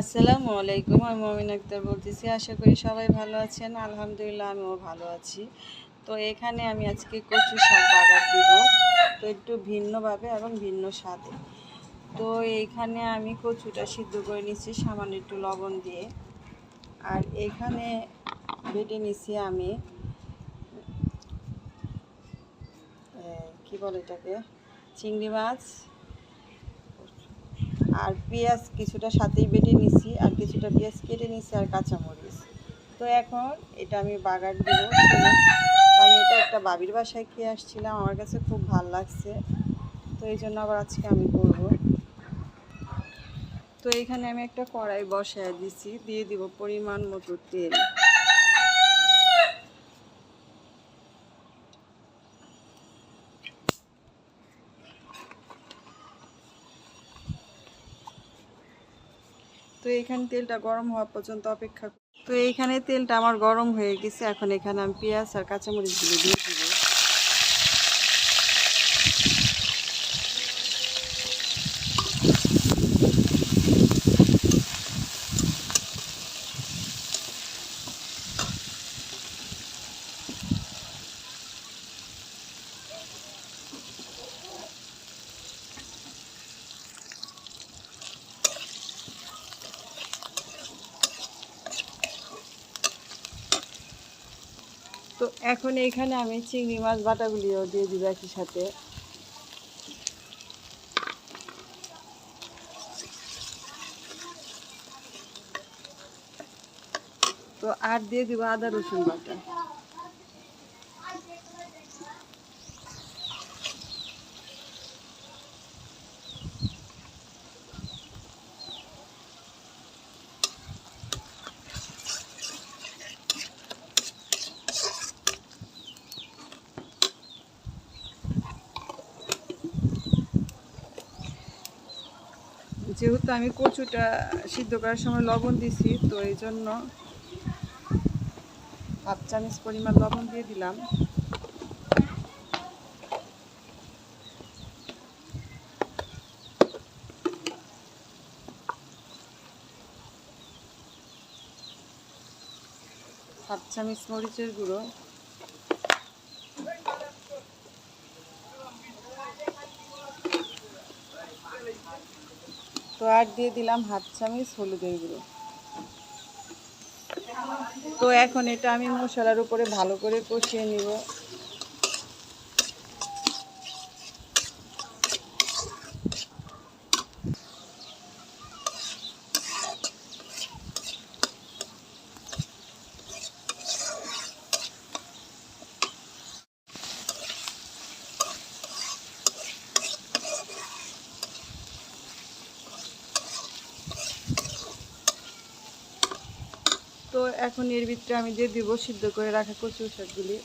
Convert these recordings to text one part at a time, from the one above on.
আসসালামু আলাইকুম, আমি মমিন আক্তার বলতেছি। আশা করি সবাই ভালো আছেন। আলহামদুলিল্লাহ, আমিও ভালো আছি। তো এখানে আমি আজকে কচু শাক বাগার দিব। তো একটু ভিন্নভাবে এবং ভিন্ন স্বাদে। তো এইখানে আমি কচুটা সিদ্ধ করে নিচ্ছি সামান্য একটু লবণ দিয়ে। আর এখানে বেটে নিচ্ছি আমি কি বলে এটাকে? চিংড়ি মাছ। আর পেঁয়াজ কিছুটা সাথেই বেটে নিছি, আর কিছুটা পেঁয়াজ কেটে নিছি আর কাঁচামরিচ। তো এখন এটা আমি বাগার দিব। আমি এটা একটা বাবির বাসায় খেয়ে আসছিলাম, আমার কাছে খুব ভালো লাগছে। তো এই জন্য আবার আজকে আমি করব। তো এখানে আমি একটা কড়াই বসায় দিছি, দিয়ে দিব পরিমাণ মতো তেল। তো এখানে তেলটা গরম হওয়া পর্যন্ত অপেক্ষা তো এইখানে তেলটা আমার গরম হয়ে গেছে। এখন এখানে আমি পেঁয়াজ আর কাঁচামরিচগুলো দিয়ে দিব তো এখন এইখানে আমি চিংড়ি মাছ বাটাগুলিও দিয়ে দিব একই সাথে। তো আর দিয়ে দিব আদা রসুন বাটা। যেহেতু আমি কচুটা সিদ্ধ করার সময় লবণ দিছি, তো এই জন্য হাফ চামচ পরিমাণ লবণ দিয়ে দিলাম। হাফ চামচ মরিচের গুঁড়ো। তো আর দিয়ে দিলাম হাত চামিচ হলুদের গুঁড়ো। তো এখন এটা আমি মশলার উপরে ভালো করে কষিয়ে নিব। তো এখন এর ভিতরে আমি যে দিব সিদ্ধ করে রাখা কচু শাকগুলি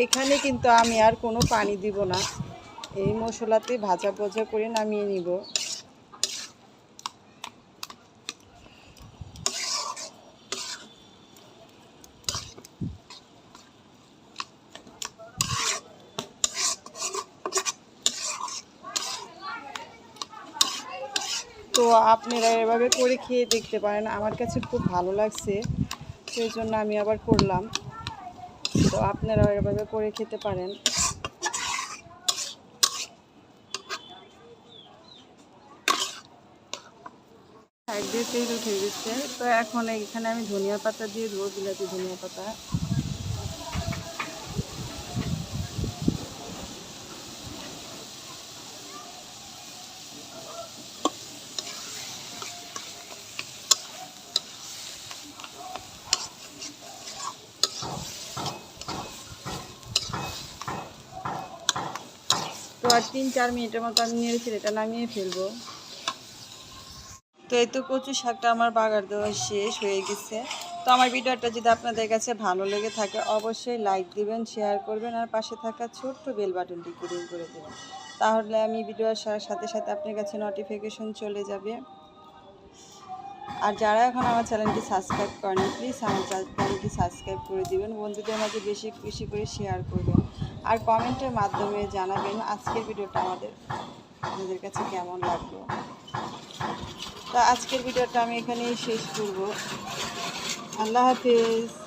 এখানে কিন্তু আমি আর কোনো পানি দিব না। এই মশলাতে ভাজা ভাজা করে নামিয়ে নিব। তো আপনারা এভাবে করে খেয়ে দেখতে পারেন। আমার কাছে খুব ভালো লাগছে। সেই জন্য আমি আবার করলাম। তো আপনারাও এভাবে করে খেতে পারেন। সাইড দিয়ে তেল উঠে গেছে তো এখন এখানে আমি ধনিয়া পাতা দিয়ে দেবো, বিলাতি ধনিয়া পাতা। আর তিন, চার মিনিটের মতো আমি নেড়েছি এটা নামিয়ে ফেলব। তো এই তো কচু শাকটা আমার বাগার দেওয়া শেষ হয়ে গেছে। তো আমার ভিডিওটা যদি আপনাদের কাছে ভালো লেগে থাকে, অবশ্যই লাইক দিবেন, শেয়ার করবেন, আর পাশে থাকা ছোট্ট বেল বাটনটি ক্লিক করে দেবেন। তাহলে আমি ভিডিও আসার সাথে সাথে আপনার কাছে নোটিফিকেশন চলে যাবে। আর যারা এখন আমার চ্যানেলটি সাবস্ক্রাইব করেন প্লিজ আমার চ্যানেলটি সাবস্ক্রাইব করে দিবেন। বন্ধুদের মাঝে বেশি বেশি করে শেয়ার করবেন। আর কমেন্টের মাধ্যমে জানাবেন আজকের ভিডিওটা আমাদের, আপনাদের কাছে কেমন লাগল। তা আজকের ভিডিওটা আমি এখানেই শেষ করব। আল্লাহ হাফিজ।